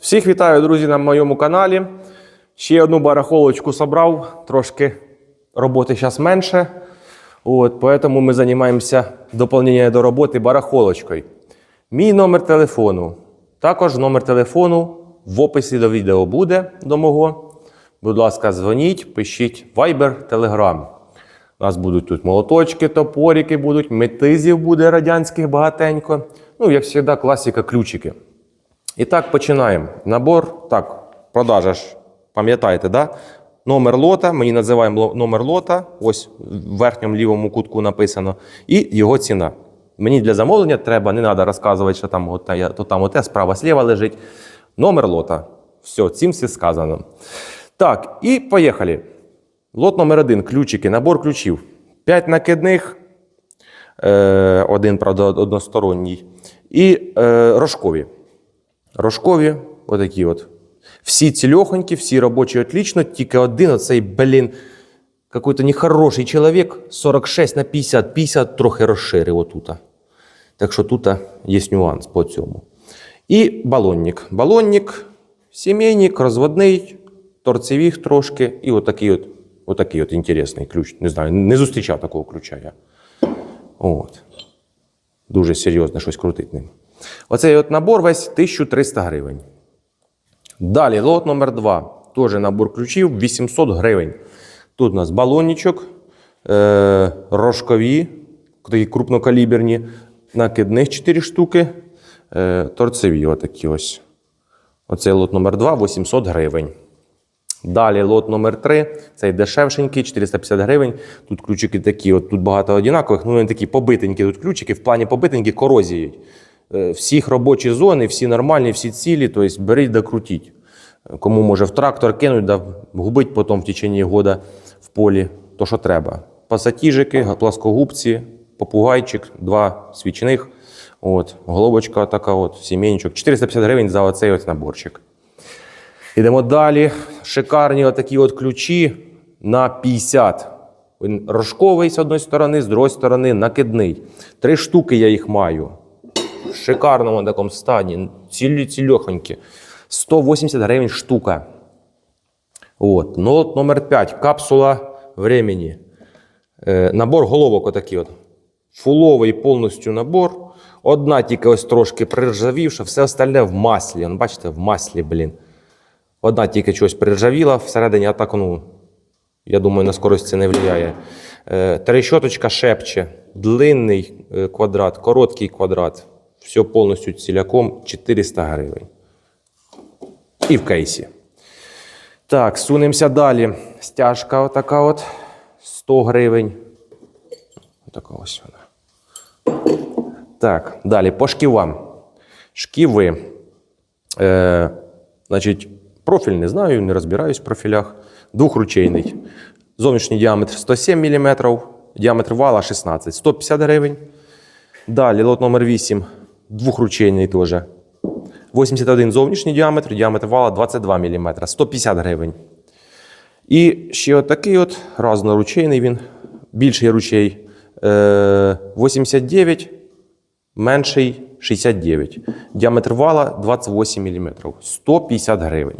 Всіх вітаю, друзі, на моєму каналі. Ще одну барахолочку собрав, трошки роботи зараз менше. От, поэтому ми займаємося доповненням до роботи барахолочкою. Мій номер телефону. Також номер телефону в описі до відео буде до мого. Будь ласка, дзвоніть, пишіть Viber, Telegram. У нас будуть тут молоточки, топорики будуть, метизів буде радянських багатенько. Ну, як завжди, класика, ключики. І так, починаємо. Набор, так, продажа ж, пам'ятаєте, да? Номер лота, її називаємо номер лота, ось в верхньому лівому кутку написано, і його ціна. Мені для замовлення треба, не треба розказувати, що там от, то там оте, справа сліва лежить. Номер лота. Все, цим все сказано. Так, і поїхали. Лот номер один ключики, набор ключів. 5 накидних, е, один, правда, односторонній, і е, рожкові. Рожкові, отакі от. Всі цільохонькі, всі робочі отлично, тільки один оцей, блін, какой-то нехороший чоловік, 46 на 50, 50 трохи розширив отут. Так що тут є нюанс по цьому. І балонник. Балонник, сімейник, розводний, торцевих трошки, і отакий от, отакий от інтересний ключ. Не знаю, не зустрічав такого ключа я. От. Дуже серйозно щось крутить ним. Оцей от набор весь 1300 гривень. Далі лот номер 2. Теж набор ключів 800 гривень. Тут у нас балонничок, е- рожкові, такі крупнокаліберні, накидних 4 штуки, е- торцеві отакі ось. Оцей лот номер 2 800 гривень. Далі лот номер 3 цей дешевшенький, 450 гривень. Тут ключики такі, от тут багато однакових, ну вони такі побитенькі тут ключики, в плані побитенькі корозіють. Е, Всіх робочі зони, всі нормальні, всі цілі, тобто беріть да крутіть. Кому може в трактор кинуть, да губить потім в течение года в полі, то що треба. Пасатіжики, пласкогубці, попугайчик, два свічних. От, головочка така, от, сімейничок. 450 гривень за оцей ось наборчик. Ідемо далі. Шикарні отакі от ключі на 50. Він рожковий з одної сторони, з другої сторони накидний. Три штуки я їх маю. В шикарному такому стані. Цілі цільохонькі. 180 гривень штука. От. Ну, от номер 5. Капсула времени. Е, набор головок отакий от. Фуловий повністю набор. Одна тільки ось трошки приржавівша, все остальне в маслі. Он, бачите, в маслі, блін. Одна тільки щось приржавіла всередині, а так, ну, я думаю, на скорость це не впливає. Е, Трещоточка шепче, длинний е, квадрат, короткий квадрат. Все повністю ціляком 400 гривень. І в кейсі. Так, сунемося далі. Стяжка отака от 100 гривень. Отака ось вона. Так, далі по шківам. Шківи. Е, значить, профіль не знаю, не розбираюсь в профілях. Двохручейний. Зовнішній діаметр 107 мм, діаметр вала 16, 150 гривень. Далі лот номер 8, двохручейний теж. 81 зовнішній діаметр, діаметр вала 22 мм, 150 гривень. І ще отакий от разноручейний він, більший ручей е, 89, менший 69. Діаметр вала 28 мм, 150 гривень.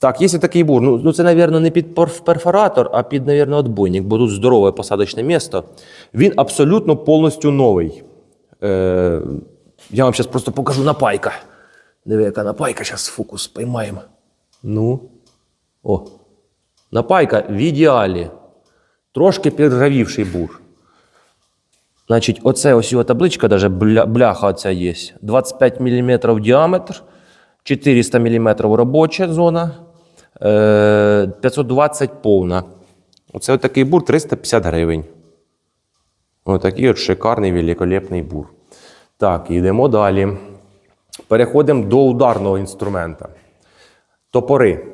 Так, є такий бур. Ну, ну це, мабуть, не під перфоратор, а під, мабуть, отбойник, бо тут здорове посадочне місто. Він абсолютно повністю новий. Е, я вам зараз просто покажу напайка. Диви, яка напайка, зараз фокус поймаємо. Ну. О. Напайка в ідеалі. Трошки підржавівший бур. Значить, оце ось його табличка, даже бля, бляха оця є. 25 мм діаметр, 400 мм робоча зона, е, 520 повна. Оце от такий бур 350 гривень. Отакий от шикарний, великолепний бур. Так, йдемо далі. Переходимо до ударного інструмента. Топори.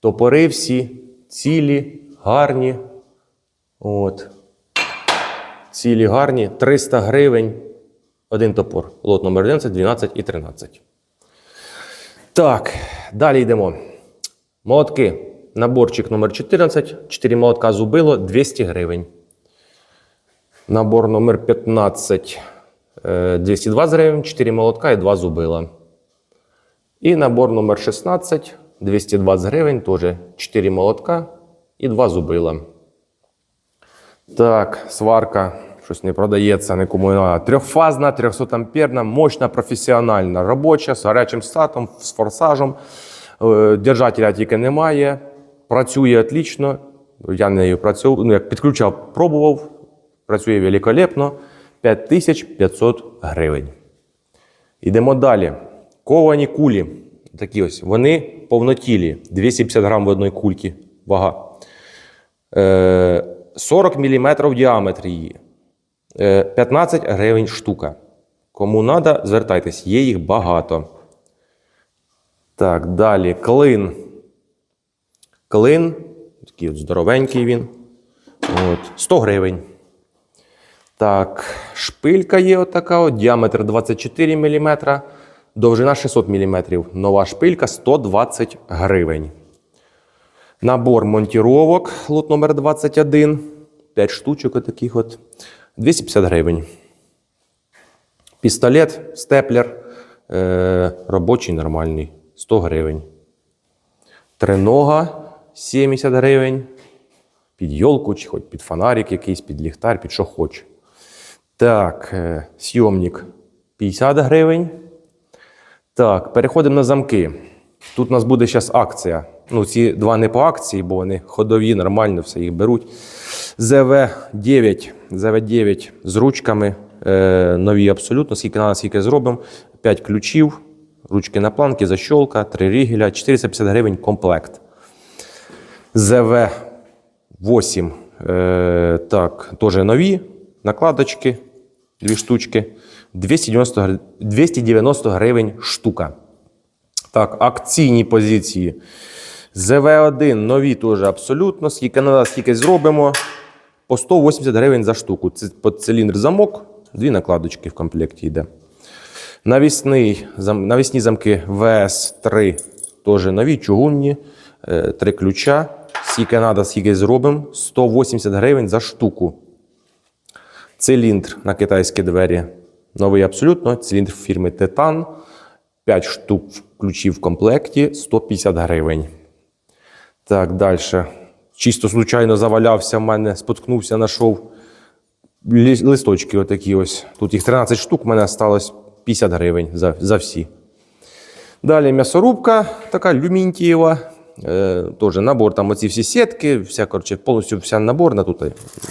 Топори всі цілі, гарні. От. Цілі гарні. 300 гривень. Один топор. Лот номер 11, 12 і 13. Так, далі йдемо. Молотки. Наборчик номер 14. 4 молотка зубило 200 гривень. Набор номер 15. е, 220 гривень, 4 молотка і 2 зубила. І набор номер 16, 220 гривень, теж 4 молотка і 2 зубила. Так, сварка. Щось не продається нікому. Трьохфазна, 300 амперна, мощна, професіональна, робоча, з гарячим статом, з форсажем. Е, Держателя тільки немає. Працює отлично. Я нею працював, ну, як підключав, пробував. Працює великолепно. 5500 гривень. Йдемо далі. Ковані кулі. Такі ось. Вони повнотілі. 250 грам в одній кульці. Вага. Е, 40 мм в діаметрі її. Е, 15 гривень штука. Кому треба, звертайтесь, є їх багато. Так, далі. Клин. Клин. Такий от здоровенький він. От, 100 гривень. Так, шпилька є отака, от, діаметр 24 мм, довжина 600 мм. Нова шпилька 120 гривень. Набор монтіровок, лот номер 21. 5 штучок отаких от. 250 гривень. Пістолет, степлер. Е, робочий нормальний. 100 гривень. Тринога 70 гривень. Під йолку, чи хоч під фонарик якийсь, під ліхтар, під що хоче. Так, е, сйомник 50 гривень. Так, переходимо на замки. Тут у нас буде зараз акція. Ну, ці два не по акції, бо вони ходові, нормально все їх беруть. ЗВ9. ЗВ9 з ручками. Е, нові абсолютно. Скільки треба, скільки зробимо. 5 ключів, ручки на планки, защолка, 3 рігеля, 450 гривень комплект. ЗВ8. Е, так, теж нові накладочки, дві штучки. 290, 290 гривень штука. Так, акційні позиції. ЗВ1 нові теж абсолютно. Скільки надо, скільки зробимо. По 180 гривень за штуку. Це під циліндр замок, дві накладочки в комплекті йде. Навісний, зам, навісні замки ВС3 теж нові, чугунні, е, три ключа. Скільки треба, скільки зробимо. 180 гривень за штуку. Циліндр на китайські двері. Новий абсолютно. Циліндр фірми Титан. 5 штук ключів в комплекті 150 гривень. Так, далі. Чисто случайно завалявся в мене, споткнувся, знайшов листочки отакі ось. Тут їх 13 штук, в мене залишилось 50 гривень за, за всі. Далі м'ясорубка, така люмінтієва. Е, теж набор, там оці всі сітки, вся, коротше, повністю вся наборна. Тут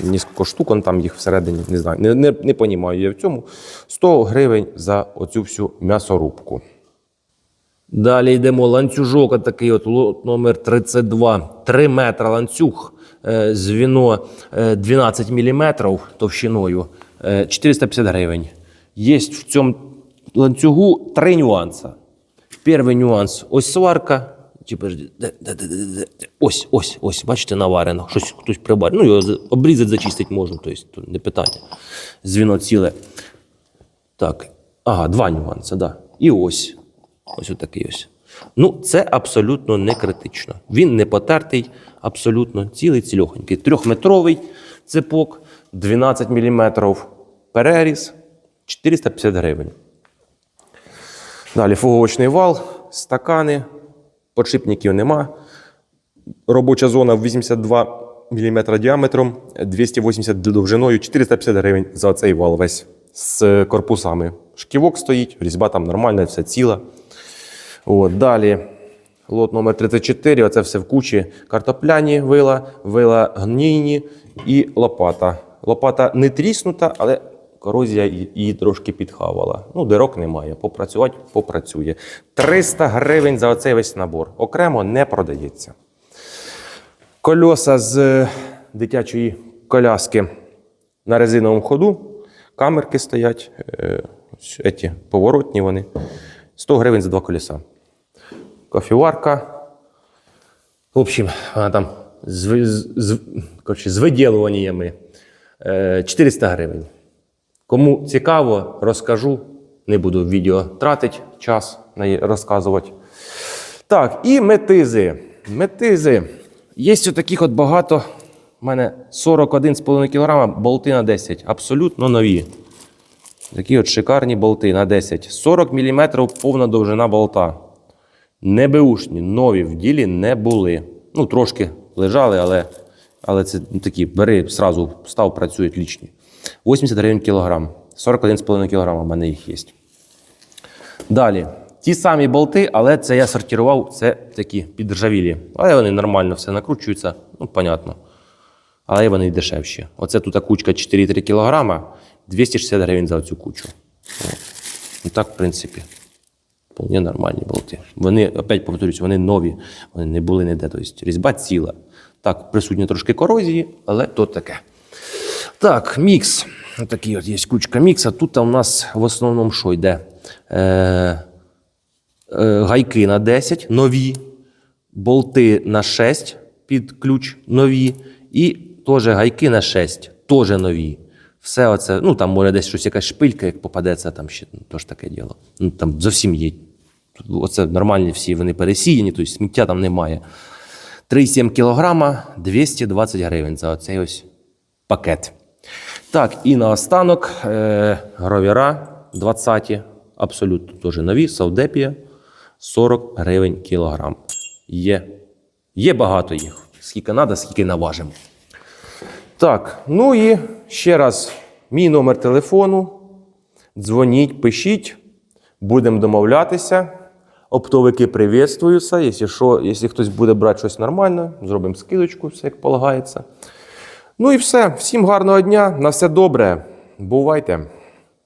низько штук, он там їх всередині, не знаю, не, не, не понімаю я в цьому. 100 гривень за оцю всю м'ясорубку. Далі йдемо ланцюжок, такий от номер 32. 3 метра ланцюг, е, звіно е, 12 мм товщиною, е, 450 гривень. Є в цьому ланцюгу три нюанси. Перший нюанс ось сварка. Типу. Ось, ось, ось, бачите, наварено. Щось хтось прибавив. Ну, його обрізати, зачистити можна, тобто не питання. Звіно ціле. Так, ага, два нюанси, да. І ось. Ось отакий ось. Ну, це абсолютно не критично. Він не потертий, абсолютно цілий, цільохонький. Трьохметровий цепок, 12 мм переріз, 450 гривень. Далі фуговочний вал, стакани, подшипників нема. Робоча зона 82 мм діаметром, 280 довжиною, 450 гривень за цей вал весь з корпусами. Шківок стоїть, різьба там нормальна, все ціла. От, далі лот номер 34, оце все в кучі. Картопляні вила, вила гнійні і лопата. Лопата не тріснута, але корозія її трошки підхавала. Ну, дирок немає. Попрацювати попрацює. 300 гривень за оцей весь набор. Окремо не продається. Кольоса з е, дитячої коляски на резиновому ходу. Камерки стоять, е, ось еті, поворотні вони. 100 гривень за два колеса. Кофіварка. В общем, вона там з, з, з, з виділуваннями. Е, 400 гривень. Кому цікаво, розкажу. Не буду в відео тратити час на розказувати. Так, і метизи. Метизи. Є таких от багато. У мене 41,5 кг, болти на 10. Абсолютно нові. Такі от шикарні болти на 10. 40 мм повна довжина болта. Не беушні, нові в ділі не були. Ну, трошки лежали, але, але це ну, такі, бери, сразу став, працюють лічні. 80 гривень кілограм. 41,5 кілограм у мене їх є. Далі. Ті самі болти, але це я сортував, це такі підржавілі. Але вони нормально все накручуються, ну, понятно. Але вони й дешевші. Оце тут кучка 4,3 кг, 260 гривень за цю кучу. Ну так, в принципі, вполне нормальні болти. Вони, опять повторюсь, вони нові, вони не були ніде. Тобто різьба ціла. Так, присутня трошки корозії, але то таке. Так, мікс. Такий от є кучка мікса. Тут у нас в основному що йде? Е, е, гайки на 10, нові, болти на 6 під ключ нові, і теж гайки на 6, теж нові. Все оце, ну там може десь щось якась шпилька, як попадеться, там ще ну, таке діло. Ну там зовсім є. Оце нормальні всі, вони пересіяні, тобто сміття там немає. 3,7 кілограма, 220 гривень за оцей ось пакет. Так, і наостанок е, гровіра 20-ті, абсолютно теж нові, Савдепія 40 гривень кілограм. Є. Є багато їх. Скільки треба, скільки наважимо. Так, ну і ще раз мій номер телефону. Дзвоніть, пишіть, будемо домовлятися. Оптовики приветствуються. Якщо, що, якщо хтось буде брати щось нормальне, зробимо скидочку, все як полагається. Ну і все. Всім гарного дня, на все добре. Бувайте!